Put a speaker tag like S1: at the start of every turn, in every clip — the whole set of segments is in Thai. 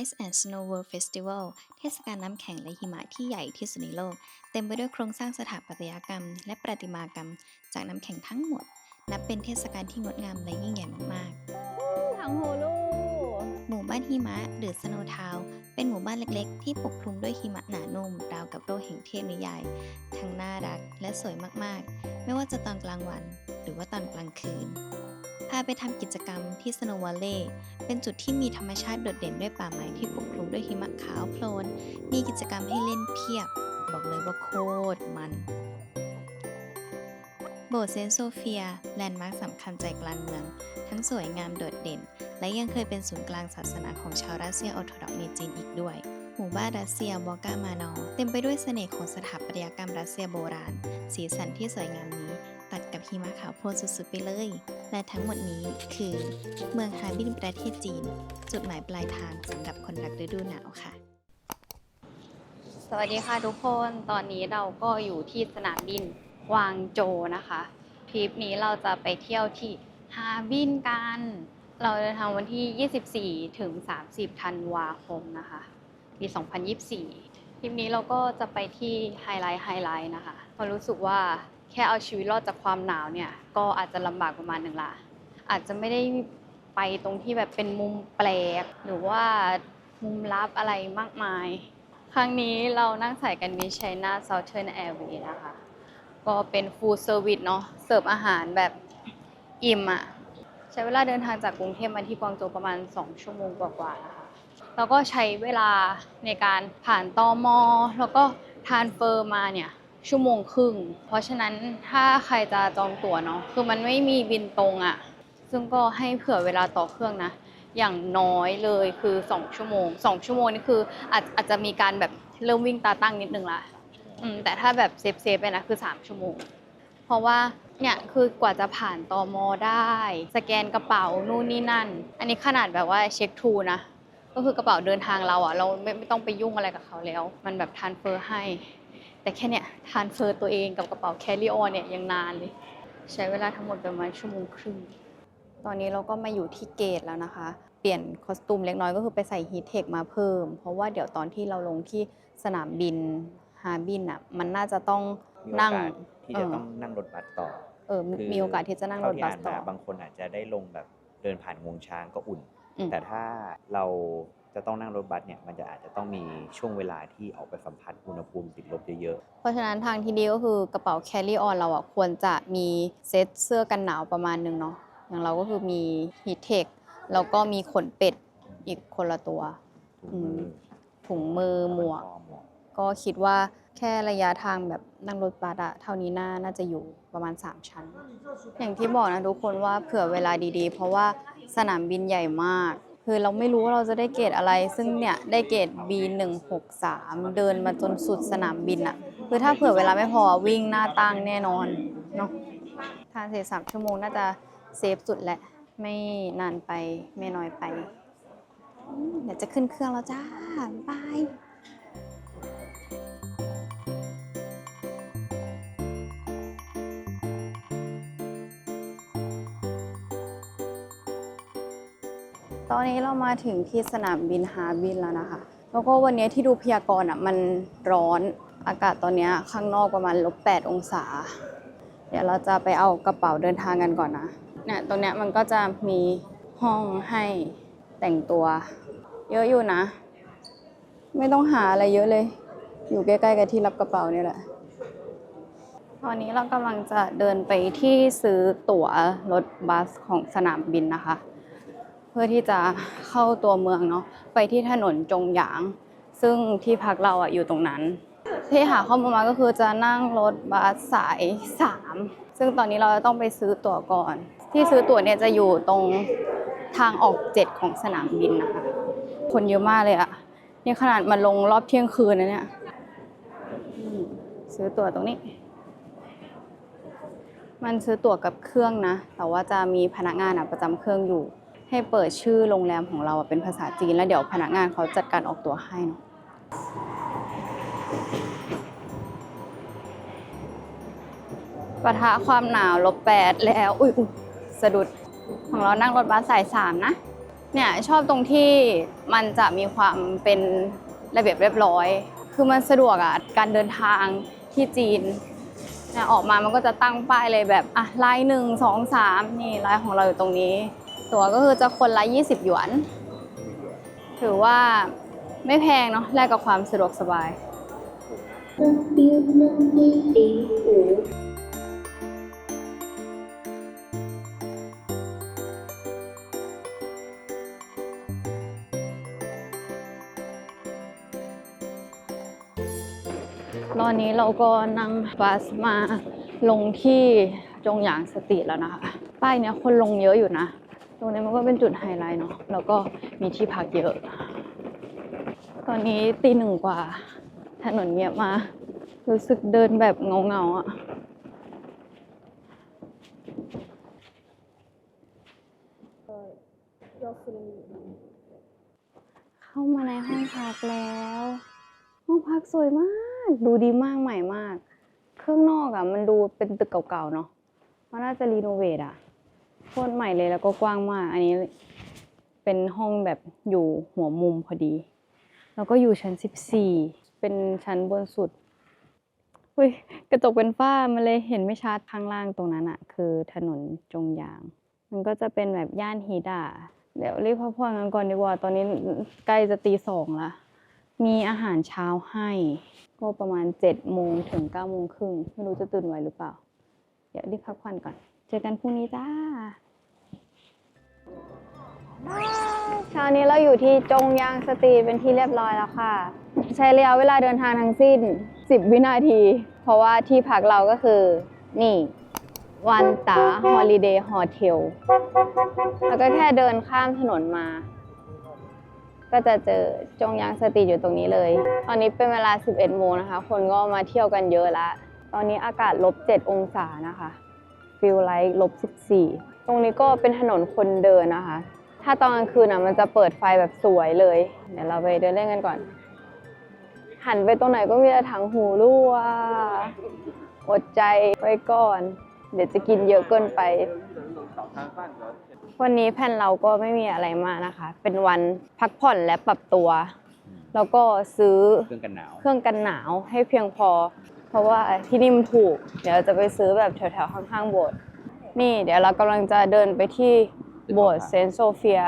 S1: Ice and Snow World Festival เทศกาลน้ำแข็งและหิมะที่ใหญ่ที่สุดในโลก เต็มไปด้วยโครงสร้างสถาปัตยกรรม และประติมากรรม จากน้ำแข็งทั้งหมด นับเป็นเทศกาลที่งดงามและยิ่งใหญ่มาก
S2: ถังหูลู
S1: ๆหมู่บ้านหิมะหรือ Snow Town เป็นหมู่บ้านเล็กๆ ที่ปกคลุมด้วยหิมะหนานุ่ม ราวกับโลกแห่งเทพนิยาย ทั้งน่ารักและสวยมากๆ ไม่ว่าจะตอนกลางวัน หรือว่าตอนกลางคืน พาไปทำกิจกรรมที่ Snow Valley เป็นจุดที่มีธรรมชาติโดดเด่นด้วยป่าไม้ที่ปกคลุมด้วยหิมะขาวโพลน มีกิจกรรมให้เล่นเพียบ บอกเลยว่าโคตรมัน โบสถ์เซนต์โซเฟีย แลนด์มาร์คสำคัญใจกลางเมือง ทั้งสวยงามโดดเด่น และยังเคยเป็นศูนย์กลางศาสนาของชาวรัสเซียออร์โธดอกซ์ในจีนอีกด้วยหมู่บ้านรัสเซียวอกามานอเต็มไปด้วยเสน่ห์ของสถาปัตยกรรมรัสเซียโบราณ สีสันที่สวยงามนี้ ตัดกับหิมะขาวโพลนสุดๆไปเลย และทั้งหมดนี้คือ เมืองฮาร์บินประเทศจีน จุดหมายปลายทางสำหรับคนรักฤดูหนาวค่ะ
S2: สวัสดีค่ะทุกคนตอนนี้เราก็อยู่ที่สนามบินกวางโจวนะคะทริปนี้เราจะไปเที่ยวที่ฮาร์บินกัน เราจะทำวันที่ 24 ถึง 30 ธันวาคมนะคะปี2024ทริปนี้เราก็จะไปที่ไฮไลท์ไฮไลท์นะคะเพราะรู้สึกว่า แค่เอาชีวิตรอดจากความหนาวเนี่ย ก็อาจจะลำบากประมาณหนึ่งละ อาจจะไม่ได้ไปตรงที่แบบเป็นมุมแปลก หรือว่ามุมลับอะไรมากมาย ครั้งนี้เรานั่งสายการบินไชน่า Southern Airways นะคะ ก็เป็น full service เนาะเสิร์ฟอาหารแบบอิ่มอะใช้เวลาเดินทางจากกรุงเทพมาที่กวางโจวประมาณ 2 ชั่วโมงกว่าๆนะคะ แล้วก็ใช้เวลาในการผ่านตอมอแล้วก็ทานเฟอร์มาเนี่ย ชั่วโมงครึ่ง เพราะฉะนั้นถ้าใครจะจองตั๋วเนาะ คือมันไม่มีบินตรงอะซึ่งก็ให้เผื่อเวลาต่อเครื่องนะ อย่างน้อยเลยคือ 2 ชั่วโมง 2 ชั่วโมงนี่คืออาจอาจจะมีการแบบเริ่มวิ่งตาตั้งนิดนึงละอืมแต่ถ้าแบบเซฟเซฟไปนะคือ 3 ชั่วโมง เพราะว่าเนี่ยคือกว่าจะผ่านตอมอได้ สแกนกระเป๋านู่นนี่นั่น อันนี้ขนาดแบบว่าเช็คทูนะ ก็คือกระเป๋าเดินทางเราอะเราไม่ไม่ต้องไปยุ่งอะไรกับเขาแล้ว มันแบบทานเฟอร์ให้ แต่แค่เนี่ยทานเฟอร์ตัวเองกับกระเป๋าแครี่ออนเนี่ยยังนานเลย ใช้เวลาทั้งหมดประมาณชั่วโมงครึ่ง ตอนนี้เราก็มาอยู่ที่เกตแล้วนะคะ เปลี่ยนคอสตูมเล็กน้อยก็คือไปใส่ฮีทเทคมาเพิ่ม เพราะว่าเดี๋ยวตอนที่เราลงที่สนามบินฮาร์บินอะมันน่าจะต้อง
S3: มี
S2: นั่ง
S3: โอกาสที่จะต้องนั่งรถบัสต่อ
S2: เออมี
S3: คื
S2: มีโอกาสที่จะนั่งรถบัส
S3: เท่าที่
S2: ต่อ
S3: อ่านมาบางคนอาจจะได้ลงแบบเดินผ่านงวงช้างก็อุ่น
S2: อืม
S3: แต่ถ้าเรา จะต้องนั่งรถบัสเนี่ยมันจะอาจจะต้องมีช่วงเวลาที่ออกไปสัมผัสอุณหภูมิติดลบเยอะ
S2: เพราะฉะนั้นทางที่ดีก็คือกระเป๋าแครี่ออนเราอะควรจะมีเซตเสื้อกันหนาวประมาณหนึงเนาะอย่างเราก็คือมีฮีทเทคแล้วก็มีขนเป็ดอีกคนละตัว
S3: ๆถุงมือ
S2: ถุงมือหมวก
S3: แล้วก็หมวก
S2: ก็คิดว่าแค่ระยะทางแบบนั่งรถบัสอะเท่านี้น่าน่าจะอยู่ประมาณ 3 ชั้น อย่างที่บอกนะทุกคนว่าเผื่อเวลาดีๆ เพราะว่าสนามบินใหญ่มาก คือเราไม่รู้ว่าเราจะได้เกรดอะไร ซึ่งเนี่ยได้เกรด B163 เดินมาจนสุดสนามบินอะคือถ้าเผื่อเวลาไม่พอวิ่งหน้าตั้งแน่นอนเนาะทานเสร็จสามชั่วโมงน่าจะเซฟสุดแหละ ไม่นานไปไม่น้อยไป เดี๋ยวจะขึ้นเครื่องแล้วจ้าบาย ตอนนี้เรามาถึงที่สนามบินฮาบินแล้วนะคะ แล้วก็วันนี้ที่ดูพยากรณ์อะมันร้อนอากาศตอนนี้ข้างนอกประมาณลบ8องศา เดี๋ยวเราจะไปเอากระเป๋าเดินทางกันก่อนนะเนี่ยตรงเนี้ยมันก็จะมีห้องให้แต่งตัว เยอะอยู่นะ ไม่ต้องหาอะไรเยอะเลย อยู่ใกล้ๆกับที่รับกระเป๋าเนี่ยแหละ ตอนนี้เรากำลังจะเดินไปที่ซื้อตั๋วรถบัสของสนามบินนะคะ เพื่อที่จะเข้าตัวเมืองเนาะไปที่ถนนจงหยาง ซึ่งที่พักเราอะอยู่ตรงนั้น ที่หาข้อมูลมาก็คือจะนั่งรถบัสสาย 3 ซึ่งตอนนี้เราจะต้องไปซื้อตั๋วก่อน ที่ซื้อตั๋วเนี่ยจะอยู่ตรงทางออก7ของสนามบินนะคะ คนเยอะมากเลยอะนี่ขนาดมาลงรอบเที่ยงคืนนะเนี่ยซื้อตั๋วตรงนี้ มันซื้อตั๋วกับเครื่องนะ แต่ว่าจะมีพนักงานอะประจำเครื่องอยู่ ให้เปิดชื่อโรงแรมของเราเป็นภาษาจีน แล้วเดี๋ยวพนักงานเขาจัดการออกตัวให้เนาะปะทะความหนาวลบแปดแล้ว อุ้ยอุ๊ยสะดุดของเรานั่งรถบัสสายสามนะ เนี่ยชอบตรงที่มันจะมีความเป็นระเบียบเรียบร้อย คือมันสะดวกอะการเดินทางที่จีนออกมามันก็จะตั้งป้ายเลยแบบ อะลายหนึ่งสองสามนี่ลายของเราอยู่ตรงนี้ ตั๋วก็คือจะคนละ 20 หยวน ถือว่าไม่แพงเนาะแลกกับความสะดวกสบาย ตอนนี้เราก็นั่งบัสมาลงที่จงหยางสตรีแล้วนะคะ ป้ายเนี้ยคนลงเยอะอยู่นะ ตรงนี้มันก็เป็นจุดไฮไลท์เนาะแล้วก็มีที่พักเยอะ ตอนนี้ตีหนึ่งกว่า ถนนเงียบมากรู้สึกเดินแบบเงาๆอะเข้ามาในห้องพักแล้ว ห้องพักสวยมาก ดูดีมากใหม่มาก เครื่องนอกอะมันดูเป็นตึกเก่าๆเนาะมันน่าจะรีโนเวทอะ โคตรใหม่เลยแล้วก็กว้างมาก อันนี้เป็นห้องแบบอยู่หัวมุมพอดี แล้วก็อยู่ชั้น 14 เป็นชั้นบนสุดอุ้ยกระจกเป็นฝ้ามันเลยเห็นไม่ชัดข้างล่างตรงนั้นอะคือถนนจงยาง มันก็จะเป็นแบบย่านฮิดาเดี๋ยวรีบพักผ่อนกันก่อนดีกว่า ตอนนี้ใกล้จะตีสองละ มีอาหารเช้าให้ ก็ประมาณ7จ็ดโมงถึง9ก้าโมงครึ่ง ไม่รู้จะตื่นไหวหรือเปล่า เดี๋ยวรีบพักผ่อนก่อน เจอกันพรุ่งนี้จ้า เช้านี้เราอยู่ที่จงยางสตรีทเป็นที่เรียบร้อยแล้วค่ะ ใช้ระยะเวลาเดินทางทั้งสิ้น 10 วินาที เพราะว่าที่พักเราก็คือ นี่ วันตาฮอลิเดย์โฮเทลแล้วก็แค่เดินข้ามถนนมา ก็จะเจอจงยางสตรีทอยู่ตรงนี้เลย ตอนนี้เป็นเวลา 11 โมงนะคะ คนก็มาเที่ยวกันเยอะละ ตอนนี้อากาศลบ 7 องศานะคะฟิลไลท์ลบ 14 ตรงนี้ก็เป็นถนนคนเดินนะคะ ถ้าตอนกลางคืนอะมันจะเปิดไฟแบบสวยเลย เดี๋ยวเราไปเดินเล่นกันก่อน หันไปตรงไหนก็มีแต่ถังหูรั่วอดใจไว้ก่อน เดี๋ยวจะกินเยอะเกินไป วันนี้แผนเราก็ไม่มีอะไรมากนะคะ เป็นวันพักผ่อนและปรับตัว แล้วก็ซื้อ
S3: เครื่องกันหนาว
S2: เครื่องกันหนาวให้เพียงพอ เพราะว่าที่นี่มันถูก เดี๋ยวจะไปซื้อแบบแถวๆข้างๆโบสถ์ นี่เดี๋ยวเรากำลังจะเดินไปที่โบสถ์เซนต์โซเฟีย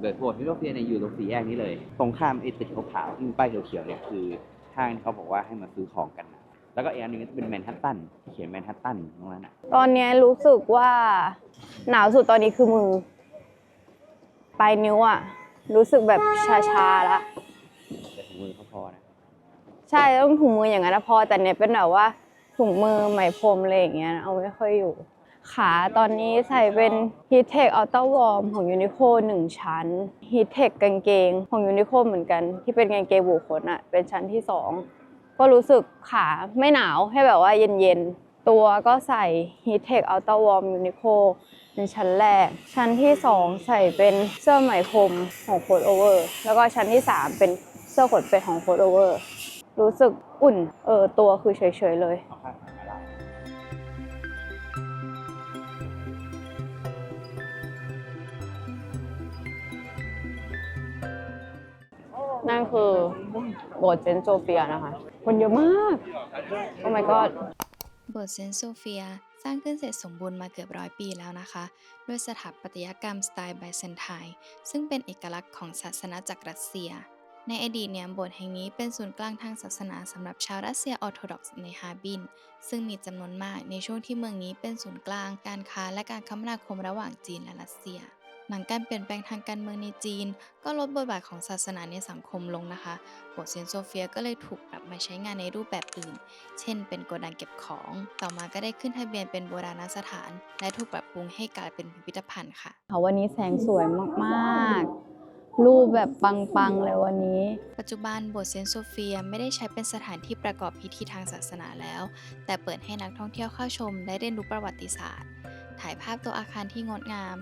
S3: เบิร์ดโบสถ์ที่โรเฟียเนี่ยอยู่ตรงสี่แยกนี้เลย ตรงข้ามไอ้ตึกขาวๆที่มีป้ายเขียวๆเนี่ยคือห้างที่เขาบอกว่าให้มาซื้อของกันหนาวแล้วก็อีกอันหนึงก็จะเป็นแมนฮัตตันเขียนแมนฮัตตันตรงนั้นอะ
S2: ตอนนี้รู้สึกว่าหนาวสุดตอนนี้คือมือ ปลายนิ้วอะรู้สึกแบบชาๆละ
S3: แต่ถุงมือเขาพอนะ
S2: ใช่ต้องถุงมืออย่างนั้นนะพอแต่เนี่ยเป็นแบบว่าถุงมือไหมพรมอะไรอย่างเงี้ยเอาไม่ค่อยอยู่ ขาตอนนี้ใส่เป็น Heat Tech Ultra Warm ของ Uniqlo หนึ่งชั้น Heat Tech กางเกงของ Uniqlo เหมือนกัน ที่เป็นกางเกงบุขนอะเป็นชั้นที่สองก็รู้สึกขาไม่หนาวให้แบบว่าเย็นๆ ตัวก็ใส่ Heat Tech Ultra Warm Uniqlo เป็นชั้นแรก ชั้นที่สองใส่เป็นเสื้อไหมพรมของโคดโอเวอร์แล้วก็ชั้นที่สามเป็นเสื้อขนเป็ดของโคดโอเวอร์รู้สึกอุ่นเออตัวคือเฉยๆเลย นั่นคือโบสถ์เซนต์โซเฟียนะคะ คนเยอะมาก โอ้ my god
S1: โบสถ์เซนต์โซเฟียสร้างขึ้นเสร็จสมบูรณ์มาเกือบร้อยปีแล้วนะคะ ด้วยสถาปัตยกรรมสไตล์ไบเซนไทน์ซึ่งเป็นเอกลักษณ์ของศาสนาจักรรัสเซีย ในอดีตเนี่ยโบสถ์แห่งนี้เป็นศูนย์กลางทางศาสนาสำหรับชาวรัสเซียออร์โธดอกซ์ในฮาร์บิน ซึ่งมีจำนวนมากในช่วงที่เมืองนี้เป็นศูนย์กลางการค้าและการคมนาคมระหว่างจีนและรัสเซีย หลังการเปลี่ยนแปลงทางการเมืองในจีน ก็ลดบทบาทของศาสนาในสังคมลงนะคะโบสถ์เซนต์โซเฟียก็เลยถูกปรับมาใช้งานในรูปแบบอื่น เช่น เป็นโกดังเก็บของ ต่อมาก็ได้ขึ้นทะเบียนเป็นโบราณสถาน และถูกปรับปรุงให้กลายเป็นพิพิธภัณฑ์ค่ะ
S2: ค่ะวันนี้แสงสวยมากๆ รูปแบบปังๆเลยวันนี้
S1: ปัจจุบันโบสถ์เซนต์โซเฟียไม่ได้ใช้เป็นสถานที่ประกอบพิธีทางศาสนาแล้ว แต่เปิดให้นักท่องเที่ยวเข้าชมและเรียนรู้ประวัติศาสตร์ ถ่ายภาพตัวอาคารที่งดงาม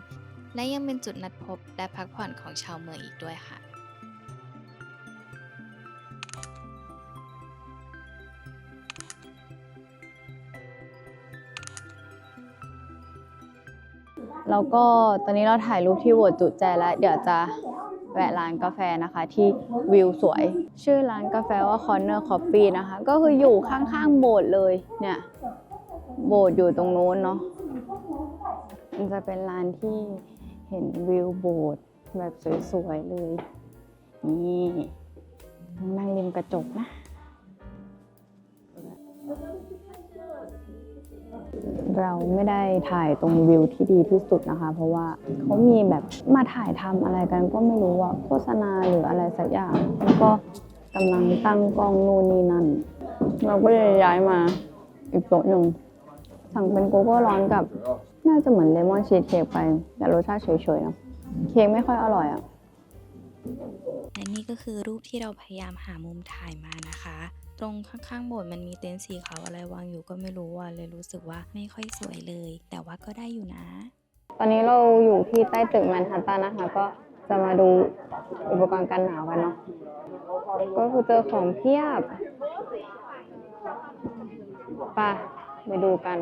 S1: และยังเป็นจุดนัดพบและพักผ่อนของชาวเมืองอีกด้วยค่ะ
S2: แล้วก็ตอนนี้เราถ่ายรูปที่โบสถ์จุใจแล้ว เดี๋ยวจะแวะร้านกาแฟนะคะที่วิวสวย ชื่อร้านกาแฟว่า Corner Coffee นะคะ ก็คืออยู่ข้างๆโบสถ์เลยเนี่ย โบสถ์อยู่ตรงนู้นเนาะมันจะเป็นร้านที่ เห็นวิวโบสถ์แบบสวยๆเลย นี่นั่งริมกระจกนะ เราไม่ได้ถ่ายตรงวิวที่ดีที่สุดนะคะ เพราะว่าเขามีแบบมาถ่ายทำอะไรกันก็ไม่รู้อะโฆษณาหรืออะไรสักอย่าง แล้วก็กำลังตั้งกล้องนู่นนี่นั่น เราก็เลยย้ายมาอีกโต๊ะหนึ่งสั่งเป็นโกโก้ร้อนกับ น่าจะเหมือนเลมอนชีสเค้กไป แต่รสชาติเฉยๆเนอะเค้กไม่ค่อยอร่อยอะ
S1: และนี่ก็คือรูปที่เราพยายามหามุมถ่ายมานะคะ ตรงข้างๆโบสถ์มันมีเต็นท์สีขาวอะไรวางอยู่ก็ไม่รู้ว่าเลยรู้สึกว่าไม่ค่อยสวยเลย แต่ว่าก็ได้อยู่นะ
S2: ตอนนี้เราอยู่ที่ใต้ตึกแมนฮัตตันนะคะ ก็จะมาดูอุปกรณ์กันหนาวกันเนาะก็คือเจอของเพียบไปไปดูกัน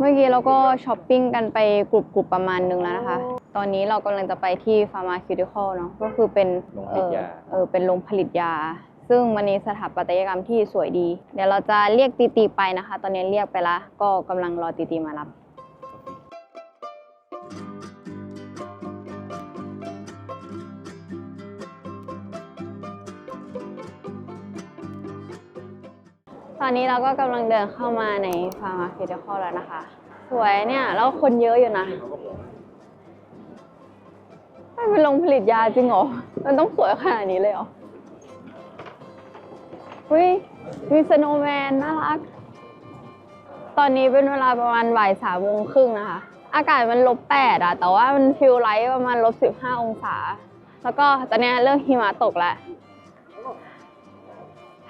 S2: เมื่อกี้เราก็ช้อปปิ้งกันไปกลุ่มๆประมาณนึงแล้วนะคะ ตอนนี้เรากำลังจะไปที่ฟาร์มาคิวติคอลเนาะ ก็คือเป็น
S3: โรงผลิตยา
S2: เออเออเป็นโรงผลิตยา ซึ่งมันมีสถาปัตยกรรมที่สวยดี เดี๋ยวเราจะเรียกตีตีไปนะคะ ตอนนี้เรียกไปละ ก็กำลังรอตีตีมารับ ตอนนี้เราก็กำลังเดินเข้ามาในฟาร์มาคิวติคอลแล้วนะคะ สวยเนี่ยแล้วคนเยอะอยู่นะไม่เป็นโรงผลิตยาจริงเหรอ มันต้องสวยขนาดนี้เลยเหรออุ้ยมีสโนว์แมนน่ารัก ตอนนี้เป็นเวลาประมาณบ่ายสามโมงครึ่งนะคะ อากาศมันลบแปดอะแต่ว่ามันฟิลไลท์ประมาณลบสิบห้าองศา แล้วก็ตอนนี้เริ่มหิมะตกแล้ว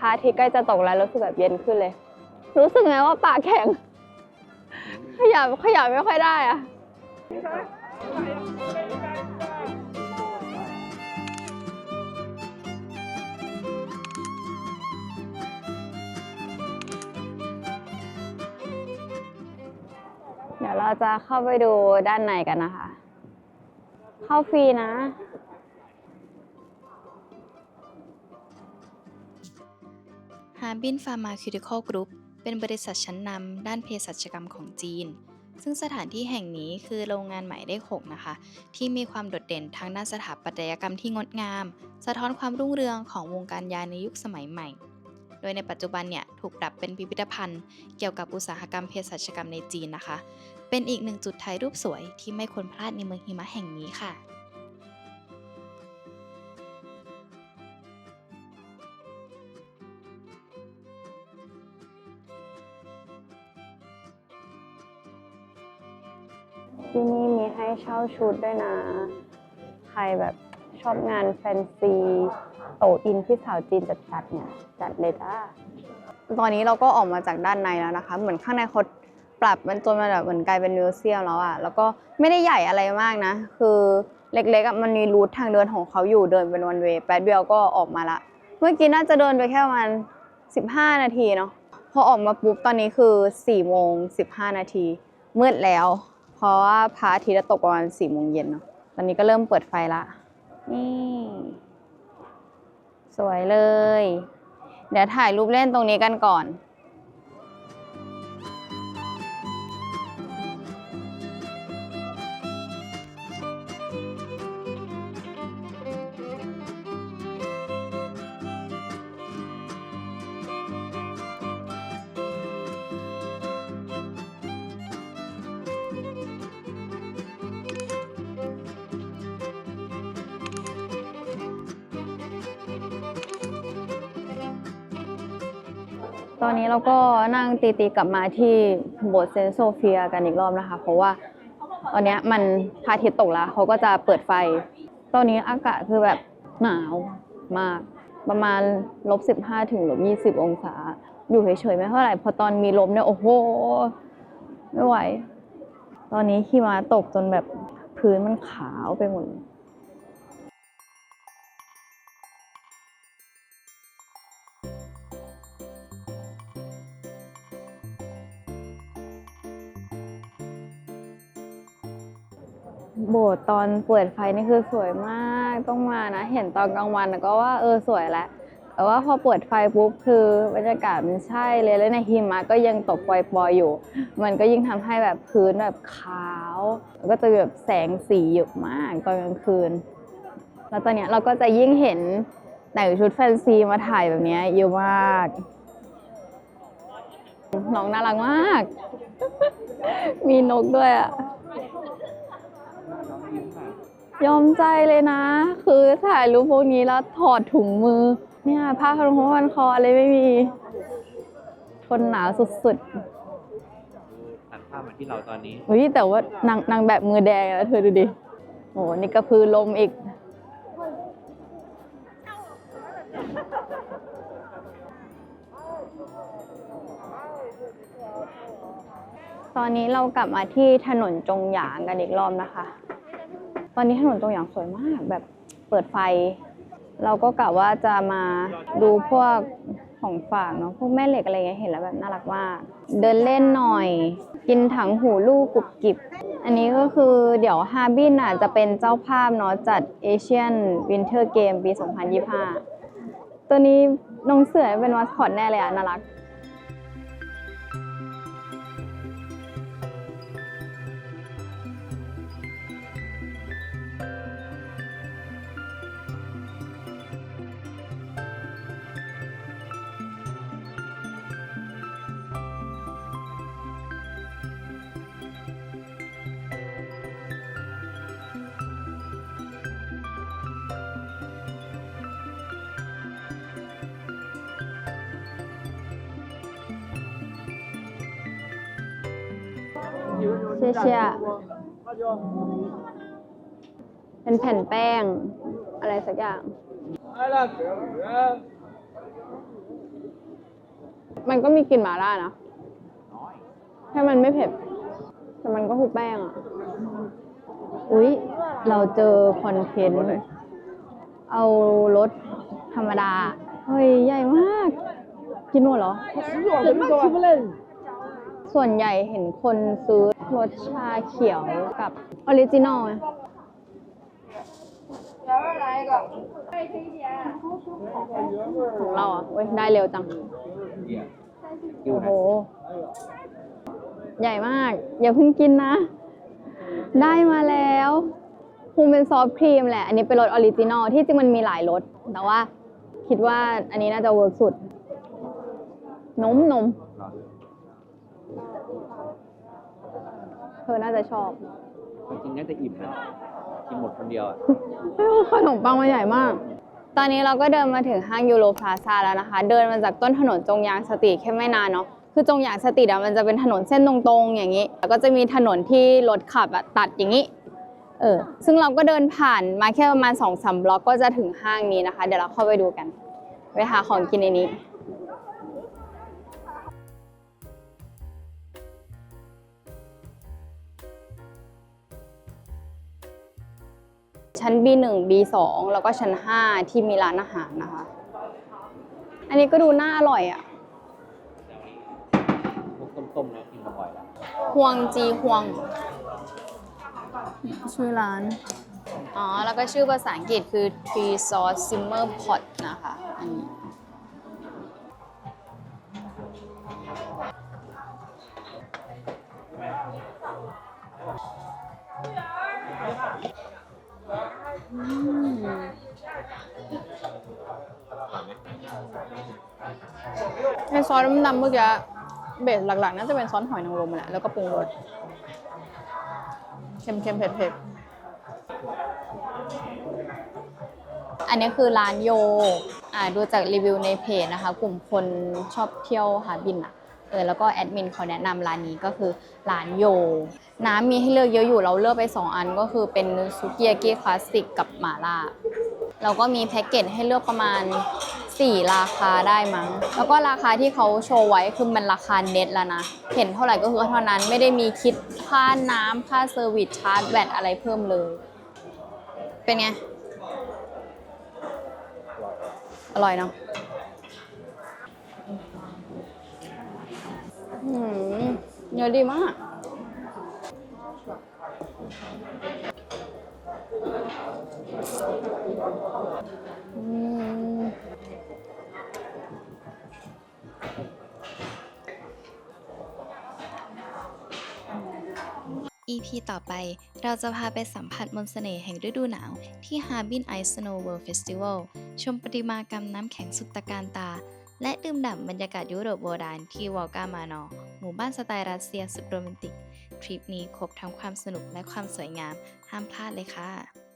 S2: พระอาทิตย์ใกล้จะตกแล้วรู้สึกแบบเย็นขึ้นเลย รู้สึกไงว่าปากแข็ง ขยับขยับไม่ค่อยได้อะเดี๋ยวเราจะเข้าไปดูด้านในกันนะคะ เข้าฟรีนะ
S1: Harbin Pharmaceutical Group เป็นบริษัทชั้นนำด้านเภสัชกรรมของจีน ซึ่งสถานที่แห่งนี้คือโรงงานหมายเลข6นะคะ ที่มีความโดดเด่นทางด้านสถาปัตยกรรมที่งดงาม สะท้อนความรุ่งเรืองของวงการยาในยุคสมัยใหม่ โดยในปัจจุบันเนี่ยถูกปรับเป็นพิพิธภัณฑ์ เกี่ยวกับอุตสาหกรรมเภสัชกรรมในจีนนะคะ เป็นอีกหนึ่งจุดถ่ายรูปสวยที่ไม่ควรพลาดในเมืองหิมะแห่งนี้ค่ะ
S2: ช่าชุดด้วยนะ ใครแบบชอบงานแฟนซี โตอินที่สาวจีนจัดๆเนี่ย จัดเลยจ้าตอนนี้เราก็ออกมาจากด้านในแล้วนะคะ เหมือนข้างในเขาปรับมันจนมันแบบเหมือนกลายเป็นมิวเซียมแล้วอะแล้วก็ไม่ได้ใหญ่อะไรมากนะ คือเล็กๆอะมันมีรูททางเดินของเขาอยู่เดินเป็นวันเวย์แป๊บเดียวก็ออกมาละ เมื่อกี้น่าจะเดินไปแค่ประมาณ15 นาทีเนาะพอออกมาปุ๊บตอนนี้คือ4โมง15 นาทีมืดแล้ว เพราะว่าพระอาทิตย์จะตกประมาณสี่โมงเย็นเนาะตอนนี้ก็เริ่มเปิดไฟละนี่สวยเลย เดี๋ยวถ่ายรูปเล่นตรงนี้กันก่อน ตอนนี้เราก็นั่งตีตีๆกลับมาที่โบสถ์เซนโซเฟียกันอีกรอบนะคะ เพราะว่าตอนนี้มันพระอาทิตย์ตกแล้วเขาก็จะเปิดไฟ ตอนนี้อากาศคือแบบหนาวมาก ประมาณลบสิบห้าถึงลบยี่สิบองศา อยู่เฉยๆไม่เท่าไหร่พอตอนมีลมเนี่ยโอ้โหไม่ไหว ตอนนี้หิมะตกจนแบบพื้นมันขาวไปหมดเลย โบสถ์ตอนเปิดไฟนี่คือสวยมากต้องมานะ เห็นตอนกลางวันก็ว่าเออสวยแล้วแต่ว่าพอเปิดไฟปุ๊บคือบรรยากาศมันใช่เลยแล้วในหิมะก็ยังตกปล่อยๆอยู่ มันก็ยิ่งทำให้แบบพื้นแบบขาวแล้วก็จะแบบแสงสีเยอะมากตอนกลางคืน แล้วตอนเนี้ยเราก็จะยิ่งเห็นแต่งชุดแฟนซีมาถ่ายแบบนี้เยอะมากน้องน่ารักมาก มีนกด้วยอะ ยอมใจเลยนะ คือถ่ายรูปพวกนี้แล้วถอดถุงมือ เนี่ยผ้าพันคอพันคออะไรไม่มี ทนหนาวสุด
S3: ตัดภาพมาที่เราตอนนี้
S2: ๆอุ้ยแต่ว่านางนางแบบมือแดงแล้วเธอดูดิโอ้นี่กระพือลมอีก ตอนนี้เรากลับมาที่ถนนจงหยางกันอีกรอบนะคะ ตอนนี้ถนนจงหยางสวยมาก แบบเปิดไฟ เราก็กะว่าจะมาดูพวกของฝากเนาะพวกแม่เหล็กอะไรเงี้ยเห็นแล้วแบบน่ารักมาก เดินเล่นหน่อย กินถังหูลูกกรุบกริบ อันนี้ก็คือเดี๋ยวฮาบินอะจะเป็นเจ้าภาพเนาะจัดเอเชียนวินเทอร์เกมปี 2025 ตัวนี้น้องเสือเป็นมาสคอตแน่เลยอะน่ารัก เชียเชียเป็นแผ่นแป้ง อะไรสักอย่าง มันก็มีกลิ่นหมาล่านะแค่มันไม่เผ็ด แต่มันก็คือแป้งอะ อุ๊ย เราเจอคอนเทนต์เอารถธรรมดา เฮ้ย ใหญ่มาก กินหมดเหรอ ส่วนใหญ่เห็นคนซื้อรสชาเขียวกับออริจินอลไหมของเราอะเว้ยได้เร็วจัง โอ้โห ใหญ่มาก อย่าเพิ่งกินนะ ได้มาแล้วคงเป็นซอฟต์ครีมแหละ อันนี้เป็นรสออริจินอลที่จริงมันมีหลายรสแต่ว่าคิดว่าอันนี้น่าจะเวิร์กสุดนมนม เธ อน่าจะชอบ
S3: จริงๆน่าจะอิ่มนะกินหมดคนเดียวอะ
S2: ขนมปังมันใหญ่มาก ตอนนี้เราก็เดินมาถึงห้างยูโรพลาซาแล้วนะคะ เดินมาจากต้นถนนจงยางสตรีทแค่ไม่นานเนาะ คือจงยางสตรีทอะมันจะเป็นถนนเส้นตรงๆ อย่างนี้ แล้วก็จะมีถนนที่รถขับอะตัดอย่างนี้ เออ ซึ่งเราก็เดินผ่านมาแค่ประมาณ2อสามบล็อกก็จะถึงห้างนี้นะคะ เดี๋ยวเราเข้าไปดูกัน ไปหาของกินในนี้ ชั้น B1 B2 แล้วก็ชั้น 5 ที่มีร้านอาหารนะคะ อันนี้ก็ดูน่าอร่อยอะ่ะ
S3: พวกต้มๆนะกินบ่อยแล้ว
S2: ฮวงจีฮวงชื่อร้าน อ๋อ แล้วก็ชื่อภาษาอังกฤษคือ Three Sauce Simmer Pot นะ ในซอสดำเมื่อกี้เบสหลักๆน่าจะเป็นซอสหอยนางรมแหละแล้วก็ปรุงรสเค็มๆเผ็ดๆอันนี้คือร้านโยอ่าดูจากรีวิวในเพจนะคะ กลุ่มคนชอบเที่ยวหาบินอะเออแล้วก็แอดมินเขาแนะนำร้านนี้ก็คือร้านโย น้ำมีให้เลือกเยอะอยู่เราเลือกไป 2 อันก็คือเป็นซุกิยากิคลาสสิกกับหม่าล่า เราก็มีแพ็กเกจให้เลือกประมาณ 4 ราคาได้มั้ง แล้วก็ราคาที่เขาโชว์ไว้คือมันราคาเน็ตแล้วนะ เห็นเท่าไหร่ก็คือเท่านั้นไม่ได้มีคิดค่าน้ำค่าเซอร์วิสชาร์จแบตอะไรเพิ่มเลย เป็นไง อร่อยเนาะเนื้อดีมาก
S1: EP ต่อไปเราจะพาไปสัมผัสมนต์เสน่ห์แห่งฤดูหนาวที่ Harbin Ice Snow World Festival ชมประติมากรรมน้ำแข็งสุดตะการตา และดื่มด่ำบรรยากาศยุโรปโบราณที่วอลกามานอหมู่บ้านสไตล์รัสเซียสุดโรแมนติก ทริปนี้ครบทั้งความสนุกและความสวยงาม ห้ามพลาดเลยค่ะ